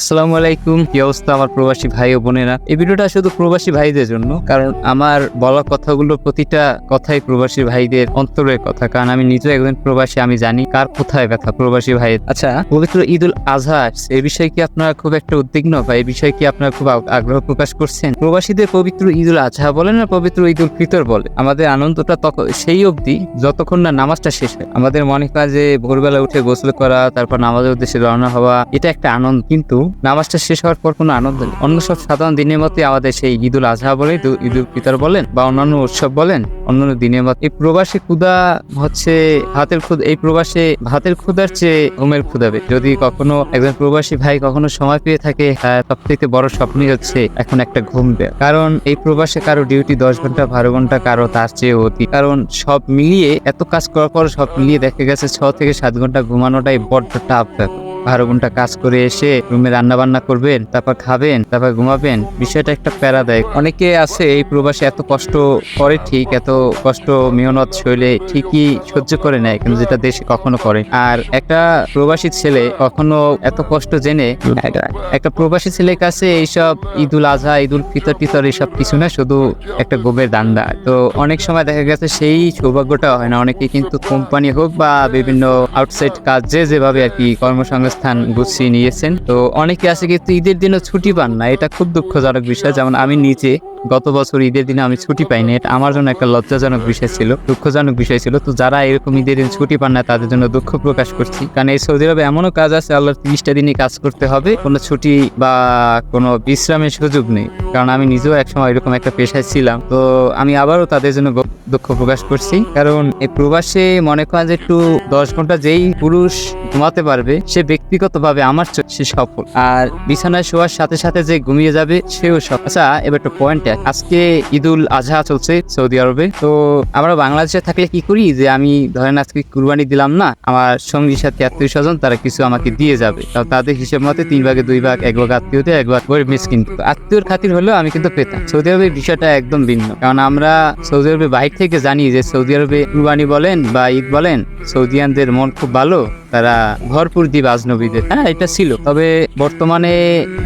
আসসালামু আলাইকুম। কি অবস্থা আমার প্রবাসী ভাই ও বোনেরা? এই ভিডিওটা শুধু প্রবাসী ভাইদের জন্য, কারণ আমার বলা কথাগুলো প্রতিটা কথাই প্রবাসী ভাইদের অন্তরের কথা, কারণ আমি নিজে একজন প্রবাসী, আমি জানি কার কোথায় ব্যথা প্রবাসী ভাই আচ্ছা পবিত্র ঈদ উল আজহা। এই বিষয়ে কি আপনারা খুব একটা উদ্বিগ্ন বা এই বিষয়ে কি আপনারা খুব আগ- আগ্রহ প্রকাশ করছেন? প্রবাসীদের পবিত্র ঈদ উল আজহা বলেন না পবিত্র ঈদ উল ফিতর বলে? আমাদের আনন্দটা তখন সেই অবধি যতক্ষণ না নামাজটা শেষ হয়। আমাদের মনে হয় যে ভোরবেলা উঠে গোসল করা, তারপর নামাজের উদ্দেশ্যে রওনা হওয়া, এটা একটা আনন্দ। কিন্তু নামাজটা শেষ হওয়ার পর কোনো আনন্দ নেই। অন্য সব সাধারণ দিনের মতোই আমাদের সেই ঈদ উল আজহা বলে ঈদ উল ফিতর বলেন বা অন্যান্য উৎসব বলেন, অন্যান্য দিনের মতো। এই প্রবাসী ক্ষুদা হচ্ছে ভাতের ক্ষুদা এই প্রবাসে ভাতের ক্ষুদার চেয়ে ঘুমের ক্ষুদাবে যদি কখনো একজন প্রবাসী ভাই কখনো সময় পেয়ে থাকে সব থেকে বড় স্বপ্নই হচ্ছে এখন একটা ঘুম দেয় কারণ এই প্রবাসে কারও ডিউটি দশ ঘণ্টা, বারো ঘণ্টা, কারও তার চেয়ে অতি কারণ সব মিলিয়ে, এত কাজ করার পর সব মিলিয়ে দেখা গেছে ছ থেকে সাত ঘণ্টা ঘুমানোটাই বড্ড টাফ ব্যাপার। বারো ঘণ্টা কাজ করে এসে রুমে রান্না বান্না করবেন, তারপর খাবেন, তারপর ঘুমাবেন, বিষয়টা একটা প্যারাদায়ক। অনেকে আছে এই প্রবাসে এত কষ্ট করে ঠিক, এত কষ্ট মেহনত শৈলে ঠিকই সহ্য করে নেয়, কিন্তু যেটা দেশে কখনো করে। আর একটা প্রবাসী ছেলে কখনো এত কষ্ট জেনে, একটা প্রবাসী ছেলের কাছে এইসব ঈদুল আজহা, ঈদুল ফিতর টিতর এইসব কিছু না, শুধু একটা গোবের দান্ডা তো অনেক সময় দেখা গেছে সেই সৌভাগ্যটা হয় না, অনেকে কিন্তু কোম্পানি হোক বা বিভিন্ন আউটসাইড কাজ যে যেভাবে আর কি কর্মসংস্থান গুছিয়ে নিয়েছেন। তো অনেকে আছে কিন্তু ঈদের দিনও ছুটি পান না। এটা খুব দুঃখজনক বিষয়। যেমন আমি নিজে গত বছর ঈদের দিনে আমি ছুটি পাইনি। এটা আমার জন্য একটা লজ্জাজনক বিষয় ছিল, দুঃখজনক বিষয় ছিল। তো যারা এরকম ঈদের দিন ছুটি পান না, তাদের জন্য দুঃখ প্রকাশ করছি। কারণ এই সৌদি আরবে এমনও কাজ আছে আল্লাহ তিরিশটা দিনই কাজ করতে হবে। কোনো ছুটি বা কোনো বিশ্রামের সুযোগ নেই। কারণ আমি নিজেও একসময় এরকম একটা পেশায় ছিলাম। তো আমি আবারও তাদের জন্য দুঃখ প্রকাশ করছি। কারণ এই প্রবাসে মনে করেন যে একটু দশ ঘণ্টা যেই পুরুষ ঘুমাতে পারবে, সে ব্যক্তিগতভাবে আমার চোখে সফল। আর বিছানায় শোয়ার সাথে সাথে যে ঘুমিয়ে যাবে, সেও সফল। আচ্ছা এবার একটা পয়েন্ট আজকে ঈদুল আজহা চলছে সৌদি আরবে। তো আমরা বাংলাদেশে থাকলে কি করি? যে আমি ধরেন আজকে কুরবানি দিলাম না, আমার সঙ্গীর সাথে আত্মীয় স্বজন তারা কিছু আমাকে দিয়ে যাবে। তাদের হিসেব মতে তিন ভাগে, দুই ভাগ, এক ভাগ আত্মীয়তে এক ভাগ গরিব মিসকিন তো আত্মীয়র খাতির হলেও আমি কিন্তু পেতাম। সৌদি আরবের বিষয়টা একদম ভিন্ন। কারণ আমরা সৌদি আরবে বাইরে থেকে জানি যে সৌদি আরবে কুরবানি বলেন বা ঈদ বলেন, সৌদিয়ানদের মন খুব ভালো, তারা ভরপুর দিবে আজনবীদের হ্যাঁ এটা ছিল। তবে বর্তমানে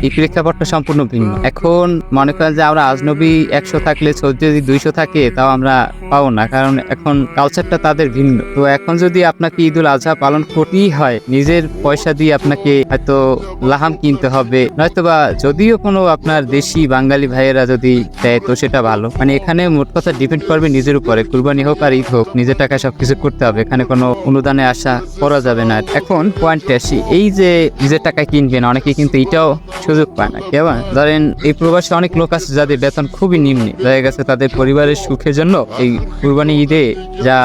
এই প্রেক্ষাপটটা সম্পূর্ণ ভিন্ন। এখন মনে করেন যে আমরা আজনবী একশো থাকলে সৌদি যদি দুইশো থাকে, তাও আমরা পাবো না, কারণ এখন কালচারটা তাদের ভিন্ন। তো এখন যদি আপনাকে ঈদুল আজহা পালন করতেই হয়, নিজের পয়সা দিয়ে আপনাকে হয়তো লাহাম কিনতে হবে। নয়তো বা যদিও কোনো আপনার দেশি বাঙালি ভাইয়েরা যদি দেয়, তো সেটা ভালো। মানে এখানে মোট কথা ডিপেন্ড করবে নিজের কুরবানি হোক আর ঈদ হোক, নিজের টাকায় সবকিছু করতে হবে, এখানে কোনো অনুদানে আশা করা যাবে না। এখন পয়েন্টে আসি, এই যে নিজের টাকায় কিনবেন অনেকে কিন্তু এটাও সুযোগ পায় না। কেমন? ধরেন এই প্রবাসে অনেক লোক আছে যাদের বেতন খুবই নিম্নে। দেখা গেছে তাদের পরিবারের সুখের জন্য এই কুরবানি ঈদে যা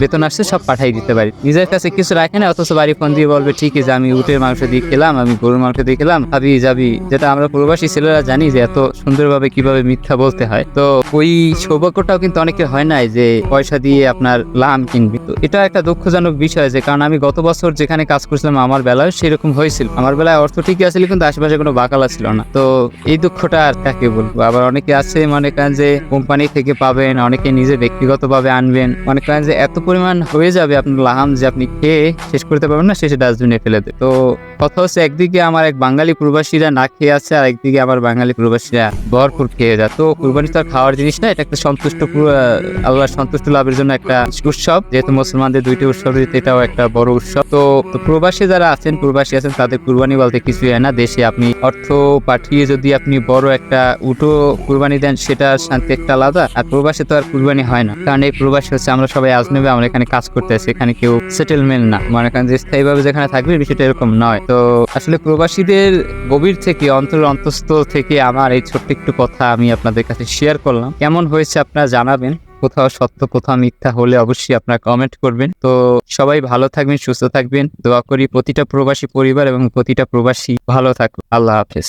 বেতন আসছে সব পাঠাই দিতে পারি। নিজের কাছে কিছু রাখে না, অথচ বাড়ি ফোন দিয়ে বলবে ঠিক আছে আমি উটের মাংস দিয়ে খেলাম, আমি গরুর মাংস দিয়ে খেলাম ভাবি যাবি। যেটা আমরা প্রবাসী ছেলেরা জানি যে এত সুন্দরভাবে কীভাবে মিথ্যা বলতে হয়। তো ওই সৌভাগ্যটাও কিন্তু অনেকে হয় নাই যে পয়সা দিয়ে আপনার লাম কিনবি। তো এটা একটা দুঃখজনক বিষয় যে, কারণ আমি গত বছর যেখানে কাজ করছিলাম আমার বেলায় সেরকম হয়েছিল। আমার বেলায় অর্থ ঠিকই আছিল, কিন্তু আশেপাশে কোনো বাকালা ছিল না। তো এই দুঃখটা আর কাকে বলব? আবার অনেকে আছে, মনে করেন যে, কোম্পানি থেকে পাবেন, অনেকে নিজে ব্যক্তিগতভাবে আনবেন। মনে করেন যে, এত পরিমাণ হয়ে যাবে আপনার লাহাম যে আপনি খেয়ে শেষ করতে পারবেন না, শেষে ডাস্টবিনে ফেলে দেবে তো কথা হচ্ছে, একদিকে আমার এক বাঙালি প্রবাসীরা না খেয়ে আছে, আর একদিকে আমার বাঙালি প্রবাসীরা ভরপুর খেয়ে যায়। তো কুরবানি তো আর খাওয়ার জিনিস না, এটা একটা সন্তুষ্ট আল্লাহর সন্তুষ্ট লাভের জন্য একটা উৎসব। যেহেতু মুসলমানদের দুইটি উৎসব, এটাও একটা বড় উৎসব। তো প্রবাসী যারা আছেন, প্রবাসী আছেন, তাদের কুরবানি বলতে কিছুই হয় না। দেশে আপনি অর্থ পাঠিয়ে যদি আপনি বড় একটা উটো কুরবানি দেন, সেটা শান্তি একটা আলাদা। আর প্রবাসে তো আর কুরবানি হয় না। কারণ এই প্রবাসী হচ্ছে, আমরা সবাই আজনবী, আমরা এখানে কাজ করতে আছি এখানে কেউ সেটেলমেন্ট না। মনে করেন যে স্থায়ীভাবে যেখানে থাকবে, বিষয়টা এরকম নয়। তো আসলে প্রবাসীদের গভীর থেকে অন্তর অন্তস্থ থেকে আমার এই ছোট্ট একটু কথা আমি আপনাদের কাছে শেয়ার করলাম। কেমন হয়েছে আপনারা জানাবেন। কোথাও সত্য, কোথাও মিথ্যা হলে অবশ্যই আপনারা কমেন্ট করবেন। তো সবাই ভালো থাকবেন, সুস্থ থাকবেন। দোয়া করি প্রতিটা প্রবাসী পরিবার এবং প্রতিটা প্রবাসী ভালো থাকুন আল্লাহ হাফেজ।